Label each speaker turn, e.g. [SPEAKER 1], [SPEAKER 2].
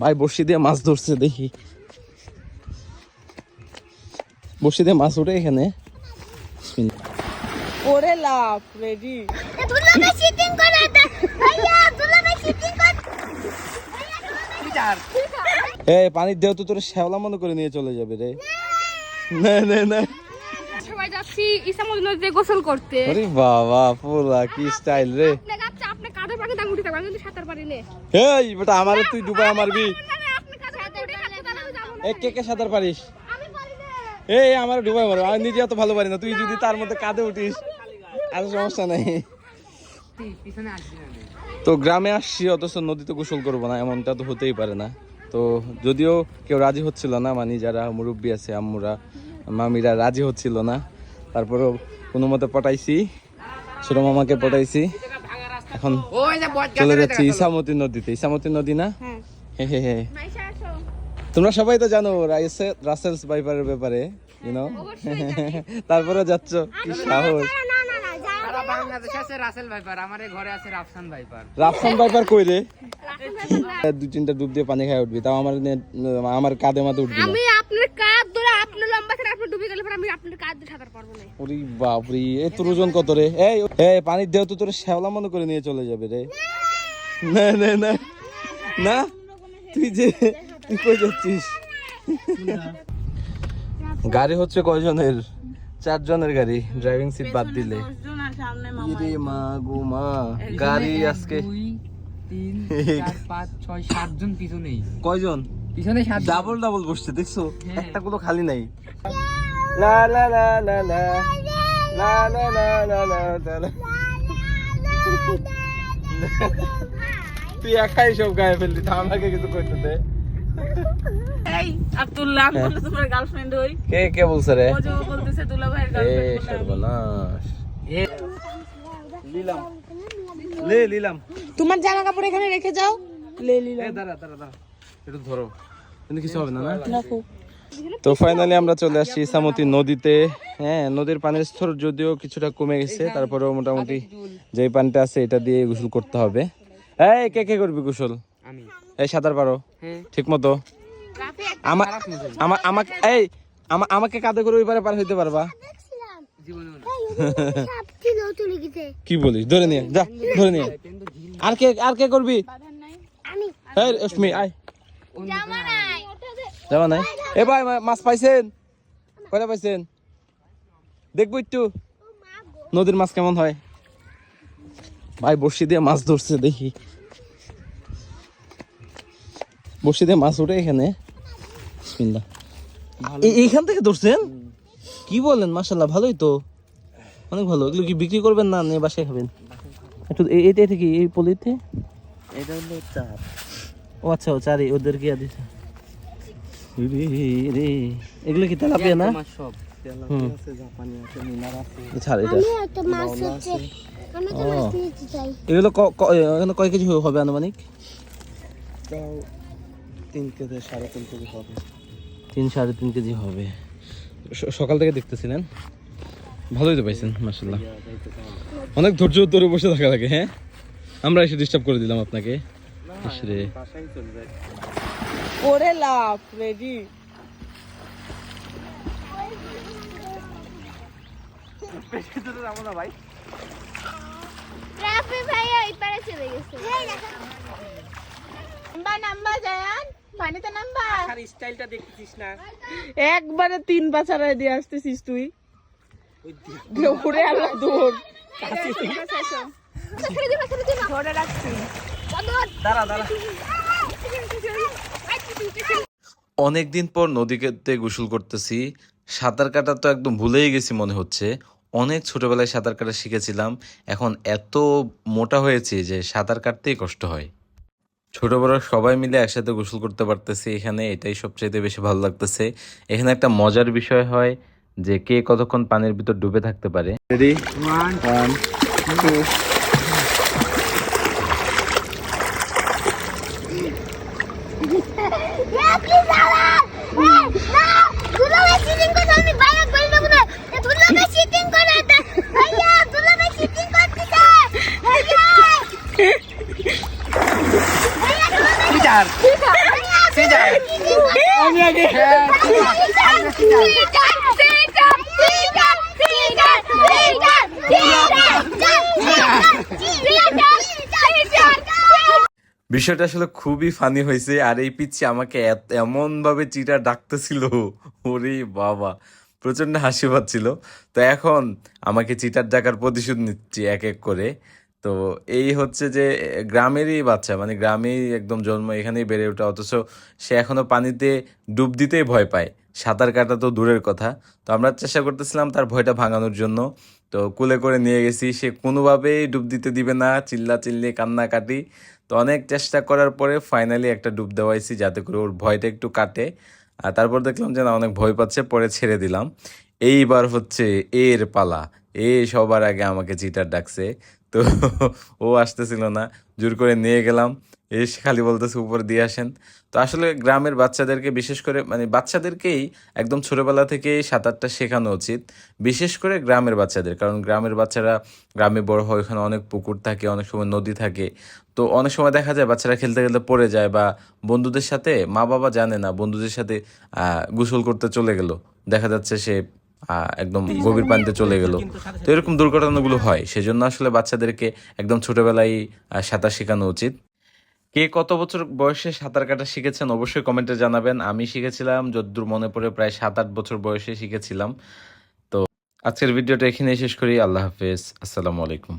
[SPEAKER 1] ভাই বর্ষি দিয়ে মাছ ধরছে দেখি। বর্ষি দিয়ে মাছ ওঠে এখানে।
[SPEAKER 2] ওরে লাভ রেডি
[SPEAKER 1] এ পানির দেহ তো তোর শ্যাওলা মনে করে নিয়ে চলে যাবে রে। না না না।
[SPEAKER 3] সবাই যাচ্ছি ইসামুল গোসল করতে।
[SPEAKER 1] আরে বাবা পুরা কি স্টাইল রে। এই বেটা আমারে তুই ডুবাই মারবি।
[SPEAKER 3] আপনি কাঁধে পাখি উঠে থাকতে পারলে আমি যাব না।
[SPEAKER 1] এ কে কে সাঁতার পারিস? এই আমার ডুবাই মারো আমি নিজে অত ভালো পারি না। তুই যদি তার মধ্যে কাঁধে উঠিস আর সমস্যা নাই। তো গ্রামে আসছি অথচ নদীতে গোসল করব না এমনটা তো হতেই পারে না। তো যদিও কেউ রাজি হচ্ছিল না মানে যারা মুরব্বী আছে আম্মুরা মামিরা রাজি হচ্ছিল না। তারপরেও কোনো মতে পটাইছি ছোট মামাকে পটাইছি। এখন চলে যাচ্ছি ইসামতি নদীতে। ইসামতি নদী না? হে হে হে। তোমরা সবাই তো জানো রাসেলস বাইপারের ব্যাপারে ইউনো তারপরে যাচ্ছ? কি সাহস।
[SPEAKER 4] না না না যা
[SPEAKER 5] সারা বাংলাদেশ আছে রাসেল ভাইপার আমার এই রাফসান ভাইপার।
[SPEAKER 1] কই রে? দু তিনটা ডুব দিয়ে পানি খাই উঠবি তাও আমার আমার কাঁধে মাথে উঠবি না
[SPEAKER 3] আমি আপনার কাঁধ ধরে আপনি লম্বা ছেড়ে আপনি ডুবে গেলে পরে আমি আপনার কাঁধ দিয়ে সাঁতার পারব না।
[SPEAKER 1] ওরে বাপরে এ তোর ওজন কত রে? এই এই পানির দেহ তো তোর শ্যাওলা মনে করে নিয়ে চলে যাবে রে। না না না না তুই যে তুই কই যাচ্ছিস? গাড়ি হচ্ছে কয়জনের? চারজনের গাড়ি ড্রাইভিং সিট বাদ দিলে। ইরে মা গো মা গাড়ি আজকে
[SPEAKER 5] তিন চার পাঁচ ছয় সাতজন পিছনেই।
[SPEAKER 1] কয়জন?
[SPEAKER 5] পিছনে সাত
[SPEAKER 1] ডাবল ডাবল বসছে দেখছ? একটা কোনো খালি নাই। লা লা লা লা লা। লা লা লা লা লা লা লা। তুই একাই সব গায়ে ফেললি তা আমাকে কিছু করতে দে।
[SPEAKER 2] এই আব্দুল্লাহ আমি তোমার গার্লফ্রেন্ড হই।
[SPEAKER 1] কে কে বলছে রে?
[SPEAKER 2] ও যে বলতেছে দুলা ভাইয়ের
[SPEAKER 1] এ সর্বনাশ। লিলাম। লে লিলাম।
[SPEAKER 2] তোমার জামা কাপড় এখানে রেখে যাও। লে
[SPEAKER 1] দাঁড়া দাঁড়া দাঁড়া। একটু ধরো। কিন্তু কিছু হবে না না? তো ফাইনালি আমরা চলে আসছি ইসামতি নদীতে। হ্যাঁ নদীর পানির স্তর যদিও কিছুটা কমে গেছে তারপরেও মোটামুটি যেই পানিটা আছে এটা দিয়ে গোসল করতে হবে। এই কে কে করবি গোসল? এই সাঁতার পারো।
[SPEAKER 5] হ্যাঁ।
[SPEAKER 1] ঠিক মতো আমার আমাকে এই আমা- আমাকে কাঁধে করে ওই পারে পার হইতে পারবা।
[SPEAKER 4] দেখছিলাম
[SPEAKER 5] জীবনে
[SPEAKER 4] এই সাপ ছিল তুলে গেছে
[SPEAKER 1] কি বলিস? ধরে নিয়ে যা ধরে নিয়ে আর কে আর কে করবি?
[SPEAKER 4] আমি
[SPEAKER 1] রশ্মি আয়।
[SPEAKER 4] জামা নাই।
[SPEAKER 1] এ ভাই মাছ পাইছেন? কয়টা পাইছেন? দেখব একটু। নদীর মাছ কেমন হয়? ভাই বর্ষি দিয়ে মাছ ধরছে দেখি। বর্ষি দিয়ে মাছ ওঠে এখানে। বিসমিল্লাহ। এইখান থেকে ধরছেন? কি বলেন মাসাল্লাহ ভালোই তো। অনেক ভালো। এগুলো কি বিক্রি করবেন না নিয়ে বাসায় খাবেন? একটু এটা থেকে এই পলিতে?
[SPEAKER 6] এটা হলো চার।
[SPEAKER 1] ও আচ্ছা ও চারি ওদের কি দিছে। রে রে এগুলো কি তেলাপিয়া না?
[SPEAKER 5] সব।
[SPEAKER 1] হুম।
[SPEAKER 6] আছে জাপানি আছে মিনার আছে।
[SPEAKER 1] ছাড় এটা
[SPEAKER 4] আমি একটা মাছ হচ্ছে আমি তো মাছ নিতে চাই।
[SPEAKER 1] এগুলো ক- ক- এখানে কয় কেজি হবে আনুমানিক?
[SPEAKER 6] তাও তিন কেজি সাড়ে তিন কেজি হবে।
[SPEAKER 1] তিন সাড়ে তিন কেজি হবে। সকাল থেকে দেখতেছিলেন? ভালোই তো পাইছেন মাসাল্লাহ অনেক ধৈর্য ধরে বসে থাকা লাগে হ্যাঁ? আমরা এসে ডিস্টার্ব করে দিলাম আপনাকে। ইস রে
[SPEAKER 6] বাসায় যায়
[SPEAKER 2] ওরে লাভ রেডি
[SPEAKER 4] রাফি ভাইয়া এই পারে চলে গেছে।
[SPEAKER 2] নাম্বা নাম্বা জায়ান। পানিতে নাম্বা
[SPEAKER 5] আর স্টাইলটা দেখতেছিস না?
[SPEAKER 2] একবারে তিন বাছারায় দিয়ে আসতেছিস তুই। ঘুরে আলো দূর ধরে রাখছি।
[SPEAKER 7] অনেক দিন পর নদীতে গোসল করতেছি। সাঁতার কাটা তো একদম ভুলেই গেছি মনে হচ্ছে। অনেক ছোটবেলায় সাঁতার কাটা শিখেছিলাম। এখন এত মোটা হয়েছে যে সাঁতার কাটতেই কষ্ট হয়। ছোট বড় সবাই মিলে একসাথে গোসল করতে পারতেছি। এখানে এটাই সবচেয়ে বেশি ভালো লাগতেছে। এখানে একটা মজার বিষয় হয় যে কে কতক্ষণ পানির ভিতর ডুবে থাকতে পারে।
[SPEAKER 1] রেডি
[SPEAKER 5] ওয়ান
[SPEAKER 1] টু
[SPEAKER 4] রাফি সালা এই না দুলাভাই চিটিং করে আমি বাইরে করে দেব না এ দুলাভাই চিটিং করে এটা ভাইয়া দুলাভাই চিটিং করতেছে ভাইয়া ভাইয়া দুলাভাই
[SPEAKER 5] চার
[SPEAKER 4] ভাইয়া
[SPEAKER 3] আমি আগে
[SPEAKER 1] বিষয়টা আসলে খুবই ফানি হয়েছে আর এই পিচ্ছি আমাকে এত- এমনভাবে চিটা ডাকতেছিল। ওরে বাবা প্রচণ্ড হাসি পাচ্ছিল। তো এখন আমাকে চিটার ডাকার প্রতিশোধ নিচ্ছি এক এক করে। তো এই হচ্ছে যে গ্রামেরই বাচ্চা মানে গ্রামেই একদম জন্ম, এখানেই বেড়ে ওঠা। অথচ সে এখনও পানিতে ডুব দিতেই ভয় পায়। সাঁতার কাটা তো দূরের কথা। তো আমরা চেষ্টা করতেছিলাম তার ভয়টা ভাঙানোর জন্য। তো কুলে করে নিয়ে গেছি। সে কোনোভাবেই ডুব দিতে দিবে না চিল্লা চিল্লি কান্নাকাটি। তো অনেক চেষ্টা করার পরে ফাইনালি একটা ডুব দেওয়াইছি যাতে করে ওর ভয়টা একটু কাটে। আর তারপর দেখলাম যে, না, অনেক ভয় পাচ্ছে, পরে ছেড়ে দিলাম। এইবার হচ্ছে এর পালা। এ সবার আগে আমাকে চিটার ডাকছে। তো ও আসতেছিল না। জোর করে নিয়ে গেলাম। এসে খালি বলতেছে, উপরে দিয়ে আসেন। তো আসলে গ্রামের বাচ্চাদেরকে বিশেষ করে মানে বাচ্চাদেরকেই একদম ছোটবেলা থেকেই সাঁতারটা শেখানো উচিত। বিশেষ করে গ্রামের বাচ্চাদের, কারণ গ্রামের বাচ্চারা গ্রামে বড় হয়, ওখানে অনেক পুকুর থাকে, অনেক সময় নদী থাকে। তো অনেক সময় দেখা যায় বাচ্চারা খেলতে খেলতে পড়ে যায় বা বন্ধুদের সাথে মা বাবা জানে না, বন্ধুদের সাথে গোসল করতে চলে গেল। দেখা যাচ্ছে সে একদম গভীর পানিতে চলে গেল। তো এরকম দুর্ঘটনাগুলো হয় সেজন্য আসলে বাচ্চাদেরকে একদম ছোটবেলায় সাঁতার শেখানো উচিত। কে কত বছর বয়সে সাঁতার কাটা শিখেছেন অবশ্যই কমেন্টে জানাবেন। আমি শিখেছিলাম যদ্দূর মনে পড়ে প্রায় সাত আট বছর বয়সে শিখেছিলাম। তো আজকের ভিডিওটা এখানেই শেষ করি। আল্লাহ হাফেজ। আসসালামু আলাইকুম।